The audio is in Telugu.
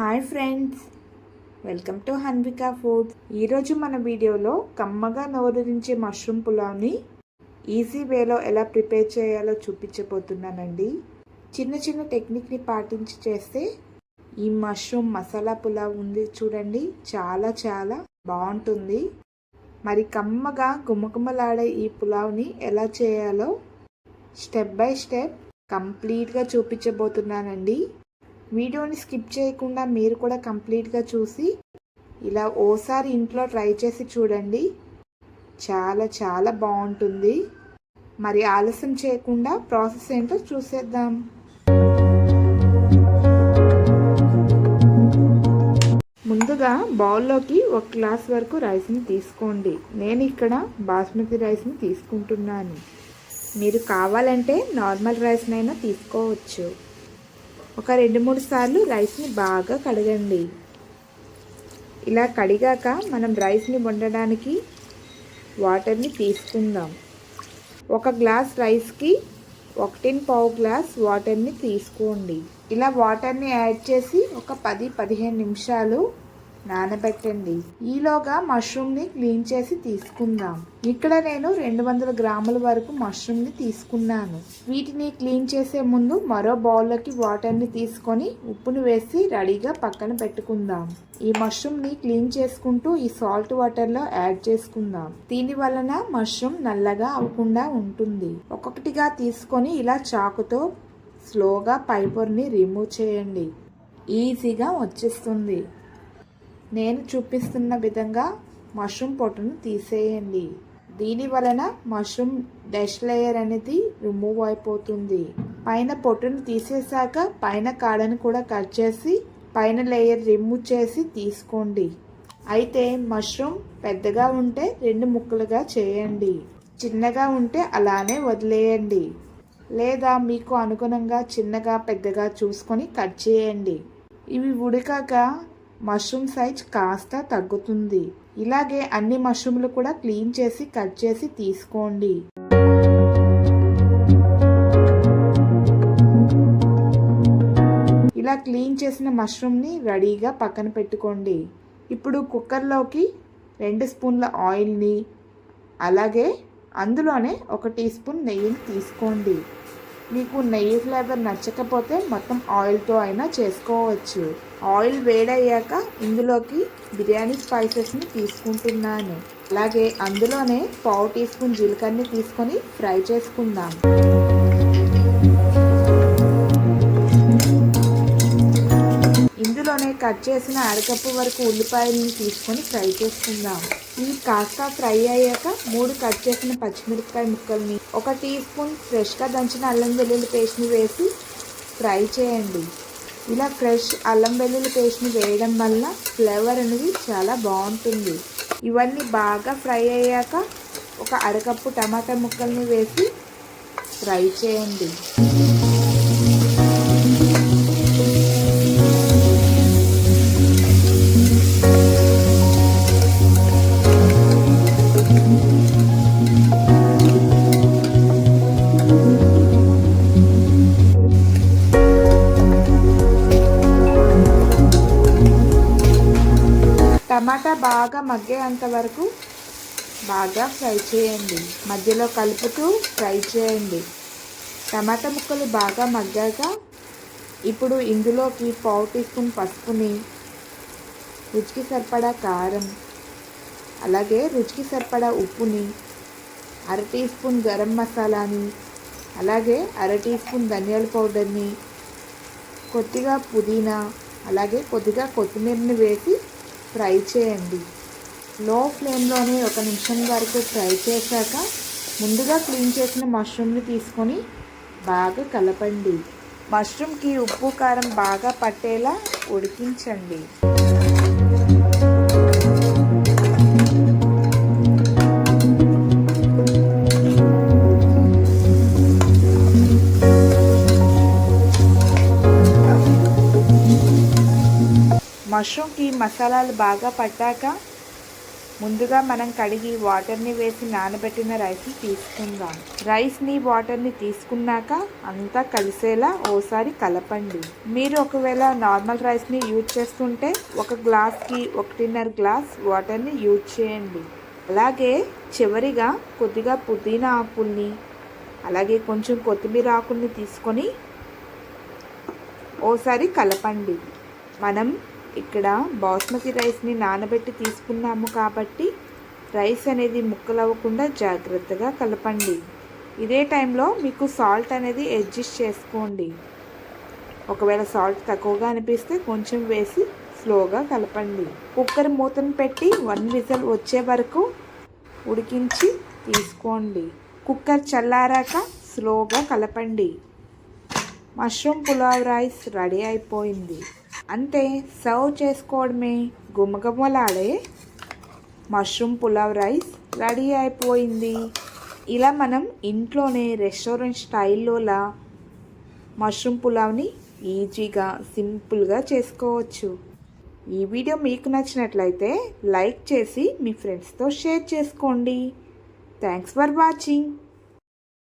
Hi friends. Welcome to Hanvika food ఈరోజు మన వీడియోలో కమ్మగా నోరూరించే మష్రూమ్ పులావ్ని ఈజీ వేలో ఎలా ప్రిపేర్ చేయాలో చూపించబోతున్నానండి. చిన్న చిన్న టెక్నిక్ని పాటించి చేస్తే ఈ మష్రూమ్ మసాలా పులావ్ ఉంది చూడండి చాలా చాలా బాగుంటుంది. మరి కమ్మగా గుమ్మగుమ్మలాడే ఈ పులావ్ని ఎలా చేయాలో స్టెప్ బై స్టెప్ కంప్లీట్గా చూపించబోతున్నానండి. వీడియోని స్కిప్ చేయకుండా మీరు కూడా కంప్లీట్గా చూసి ఇలా ఓసారి ఇంట్లో ట్రై చేసి చూడండి. చాలా చాలా బాగుంటుంది. మరి ఆలస్యం చేయకుండా ప్రాసెస్ ఏంటో చూసేద్దాం. ముందుగా బౌల్లోకి ఒక గ్లాస్ వరకు రైస్ని తీసుకోండి. నేను ఇక్కడ బాస్మతి రైస్ని తీసుకుంటున్నాను. మీరు కావాలంటే నార్మల్ రైస్నైనా తీసుకోవచ్చు. ఒక రెండు మూడు సార్లు రైస్ని బాగా కడగండి. ఇలా కడిగాక మనం రైస్ని వండడానికి వాటర్ని తీసుకుందాం. ఒక గ్లాస్ రైస్కి ఒకటిన్ పావు గ్లాస్ వాటర్ని తీసుకోండి. ఇలా వాటర్ని యాడ్ చేసి ఒక పది పదిహేను నిమిషాలు నానబెట్టండి. ఈలోగా మష్రూమ్ని క్లీన్ చేసి తీసుకుందాం. ఇక్కడ నేను రెండు వందల గ్రాముల వరకు మష్రూమ్ని తీసుకున్నాను. వీటిని క్లీన్ చేసే ముందు మరో బౌల్లోకి వాటర్ని తీసుకొని ఉప్పును వేసి రెడీగా పక్కన పెట్టుకుందాం. ఈ మష్రూమ్ని క్లీన్ చేసుకుంటూ ఈ సాల్ట్ వాటర్లో యాడ్ చేసుకుందాం. దీని వలన మష్రూమ్ నల్లగా అవ్వకుండా ఉంటుంది. ఒక్కొక్కటిగా తీసుకొని ఇలా చాకుతో స్లోగా పైపర్ని రిమూవ్ చేయండి. ఈజీగా వచ్చేస్తుంది. నేను చూపిస్తున్న విధంగా మష్రూమ్ పొట్టును తీసేయండి. దీని వలన మష్రూమ్ డష్ లేయర్ అనేది రిమూవ్ అయిపోతుంది. పైన పొట్టును తీసేశాక పైన కాడను కూడా కట్ చేసి పైన లేయర్ రిమూవ్ చేసి తీసుకోండి. అయితే మష్రూమ్ పెద్దగా ఉంటే రెండు ముక్కలుగా చేయండి. చిన్నగా ఉంటే అలానే వదిలేయండి. లేదా మీకు అనుగుణంగా చిన్నగా పెద్దగా చూసుకొని కట్ చేయండి. ఇవి ఉడికాక మష్రూమ్ సైజ్ కాస్త తగ్గుతుంది. ఇలాగే అన్ని మష్రూమ్లు కూడా క్లీన్ చేసి కట్ చేసి తీసుకోండి. ఇలా క్లీన్ చేసిన మష్రూమ్ని రెడీగా పక్కన పెట్టుకోండి. ఇప్పుడు కుక్కర్లోకి రెండు స్పూన్ల ఆయిల్ని అలాగే అందులోనే ఒక టీ స్పూన్ నెయ్యిని తీసుకోండి. మీకు నెయ్యి ఫ్లేవర్ నచ్చకపోతే మొత్తం ఆయిల్తో అయినా చేసుకోవచ్చు. ఆయిల్ వేడయ్యాక ఇందులోకి బిర్యానీ స్పైసెస్ని తీసుకుంటున్నాను. అలాగే అందులోనే పావు టీ స్పూన్ జీలకర్రని తీసుకొని ఫ్రై చేసుకుందాం. ఇందులోనే కట్ చేసిన అరకప్పు వరకు ఉల్లిపాయలను తీసుకొని ఫ్రై చేసుకుందాం. ఇవి కాస్త ఫ్రై అయ్యాక మూడు కట్ చేసిన పచ్చిమిరపకాయ ముక్కల్ని ఒక టీ స్పూన్ ఫ్రెష్గా దంచిన అల్లం వెల్లుల్లి పేస్ట్ని వేసి ఫ్రై చేయండి. ఇలా ఫ్రెష్ అల్లం వెల్లుల్లి పేస్ట్ని వేయడం వల్ల ఫ్లేవర్ అనేది చాలా బాగుంటుంది. ఇవన్నీ బాగా ఫ్రై అయ్యాక ఒక అరకప్పు టమాటా ముక్కల్ని వేసి ఫ్రై చేయండి. బాగా మగ్గేంత వరకు బాగా ఫ్రై చేయండి. మధ్యలో కలుపుతూ ఫ్రై చేయండి. టమాటా ముక్కలు బాగా మగ్గాక ఇప్పుడు ఇందులోకి పావు టీ స్పూన్ పసుపుని రుచికి సరిపడా కారం అలాగే రుచికి సరిపడా ఉప్పుని అర టీ స్పూన్ గరం మసాలాని అలాగే అర టీ స్పూన్ ధనియాల పౌడర్ని కొద్దిగా పుదీనా అలాగే కొద్దిగా కొత్తిమీరని వేసి ఫ్రై చేయండి. లో ఫ్లేమ్లోనే ఒక నిమిషం వరకు ఫ్రై చేశాక ముందుగా క్లీన్ చేసిన మష్రూమ్ని తీసుకొని బాగా కలపండి. మష్రూమ్కి ఉప్పు కారం బాగా పట్టేలా ఉడికించండి. మష్రూమ్కి మసాలాలు బాగా పట్టాక ముందుగా మనం కడిగి వాటర్ని వేసి నానబెట్టిన రైస్ని తీసుకుందాం. రైస్ని వాటర్ని తీసుకున్నాక అంతా కలిసేలా ఓసారి కలపండి. మీరు ఒకవేళ నార్మల్ రైస్ని యూజ్ చేస్తుంటే ఒక గ్లాస్కి ఒకటిన్నర గ్లాస్ వాటర్ని యూజ్ చేయండి. అలాగే చివరిగా కొద్దిగా పుదీనా ఆకుల్ని అలాగే కొంచెం కొత్తిమీర ఆకుల్ని తీసుకొని ఓసారి కలపండి. మనం ఇక్కడ బాస్మతి రైస్ని నానబెట్టి తీసుకున్నాము కాబట్టి రైస్ అనేది ముక్కలవ్వకుండా జాగ్రత్తగా కలపండి. ఇదే టైంలో మీకు సాల్ట్ అనేది అడ్జస్ట్ చేసుకోండి. ఒకవేళ సాల్ట్ తక్కువగా అనిపిస్తే కొంచెం వేసి స్లోగా కలపండి. కుక్కర్ మూతను పెట్టి వన్ విజల్ వచ్చే వరకు ఉడికించి తీసుకోండి. కుక్కర్ చల్లారాక స్లోగా కలపండి. మష్రూమ్ పులావ్ రైస్ రెడీ అయిపోయింది. అంతే సర్వ్ చేసుకోవడమే. గుమగుమలాడే మష్రూమ్ పులావ్ రైస్ రెడీ అయిపోయింది. ఇలా మనం ఇంట్లోనే రెస్టారెంట్ స్టైల్లోలా మష్రూమ్ పులావ్ని ఈజీగా సింపుల్గా చేసుకోవచ్చు. ఈ వీడియో మీకు నచ్చినట్లయితే లైక్ చేసి మీ ఫ్రెండ్స్తో షేర్ చేసుకోండి. Thanks for watching.